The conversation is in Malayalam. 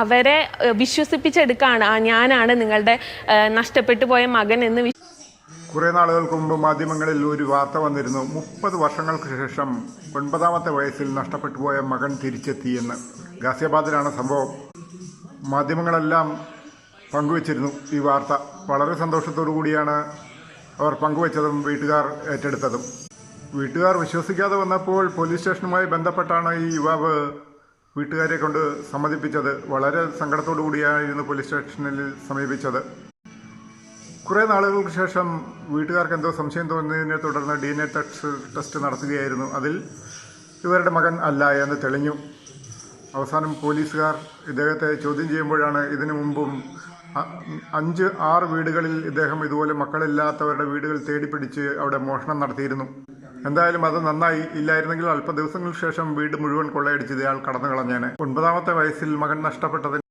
അവരെ വിശ്വസിപ്പിച്ചെടുക്കാണ്. ആ ഞാനാണ് നിങ്ങളുടെ നഷ്ടപ്പെട്ടു പോയ മകൻ എന്ന് കുറേ നാളുകൾക്ക് മുമ്പ് മാധ്യമങ്ങളിൽ ഒരു വാർത്ത വന്നിരുന്നു. മുപ്പത് വർഷങ്ങൾക്ക് ശേഷം ഒൻപതാമത്തെ വയസ്സിൽ നഷ്ടപ്പെട്ടു പോയ മകൻ തിരിച്ചെത്തിയെന്ന് ഗാസിയാബാദിലാണ് സംഭവം. മാധ്യമങ്ങളെല്ലാം പങ്കുവച്ചിരുന്നു ഈ വാർത്ത. വളരെ സന്തോഷത്തോടു കൂടിയാണ് അവർ പങ്കുവച്ചതും വീട്ടുകാർ ഏറ്റെടുത്തതും. വീട്ടുകാർ വിശ്വസിക്കാതെ വന്നപ്പോൾ പോലീസ് സ്റ്റേഷനുമായി ബന്ധപ്പെട്ടാണ് ഈ യുവാവ് വീട്ടുകാരെ കൊണ്ട് സമ്മതിപ്പിച്ചത് വളരെ സങ്കടത്തോടു കൂടിയായിരുന്നു പോലീസ് സ്റ്റേഷനിൽ സമീപിച്ചത്. കുറേ നാളുകൾക്ക് ശേഷം വീട്ടുകാർക്ക് എന്തോ സംശയം തോന്നിയതിനെ തുടർന്ന് ഡി എൻ എ ടെസ്റ്റ് നടത്തുകയായിരുന്നു. അതിൽ ഇവരുടെ മകൻ അല്ല എന്ന് തെളിഞ്ഞു. അവസാനം പോലീസുകാർ ഇദ്ദേഹത്തെ ചോദ്യം ചെയ്യുമ്പോഴാണ് ഇതിനു മുമ്പും അഞ്ച് ആറ് വീടുകളിൽ ഇദ്ദേഹം ഇതുപോലെ മക്കളില്ലാത്തവരുടെ വീടുകൾ തേടിപ്പിടിച്ച് അവിടെ മോഷണം നടത്തിയിരുന്നു. എന്തായാലും അത് നന്നായി ഇല്ലായിരുന്നെങ്കിൽ അല്പ ദിവസങ്ങൾക്ക് ശേഷം വീട് മുഴുവൻ കൊള്ളയടിച്ച് ഇയാൾ കടന്നു കളഞ്ഞേനെ ഒൻപതാമത്തെ വയസ്സിൽ മകൻ നഷ്ടപ്പെട്ടതിന്